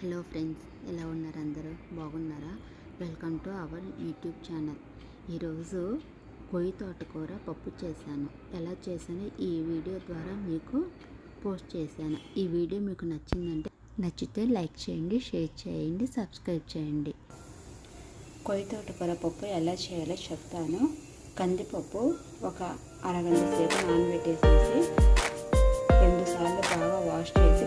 Hello friends ఎలా ఉన్నారు అందరూ? బాగున్నారా? Welcome to our YouTube channel. ఈరోజు కొయ్యి తోటకూర పప్పు చేశాను. ఎలా చేశానో ఈ వీడియో ద్వారా మీకు పోస్ట్ చేశాను. ఈ వీడియో మీకు నచ్చిందంటే నచ్చితే లైక్ చేయండి షేర్ చేయండి సబ్స్క్రైబ్ చేయండి. కొయ్యి తోటకూర పప్పు ఎలా చేయాలో చెప్తాను. కందిపప్పు ఒక అరగంట సేపు నానబెట్టేసేసి రెండు సార్లు బాగా వాష్ చేసి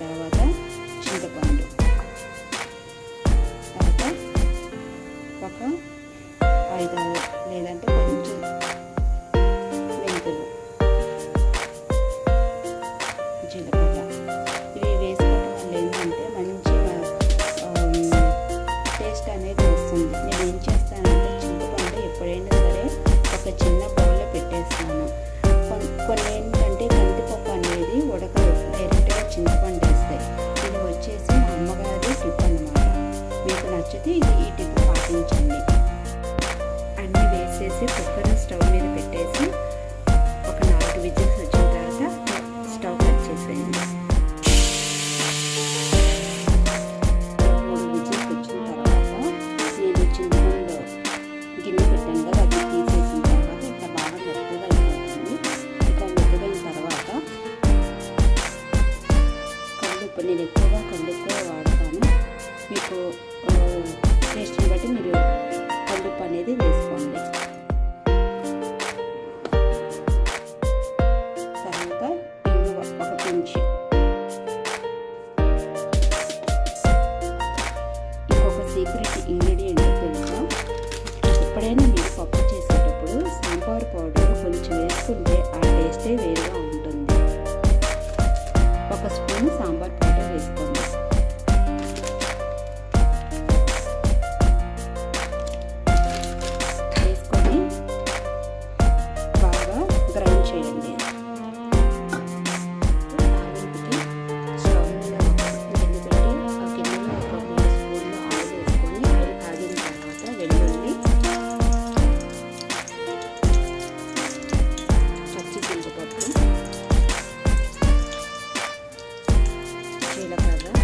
తర్వాత చింతపండు. తర్వాత ఒక ఐదు లేదంటే కొంచెం మెంతులు. జీలకర్ర. ఇవి వేసుకోవడం వల్ల ఏంటంటే మంచిగా టేస్ట్ అనేది వస్తుంది. నేను ఏం చేస్తానంటే చింతపండు ఎప్పుడైనా సరే ఒక చిన్న బౌల్లో పెట్టేస్తాను. కొన్ని నచ్చితే ఇది ఈ టిప్ పాటించండి అన్నీ వేసేసి కుక్కర్ ఒక పించి చింతపప్పు జీలకర్ర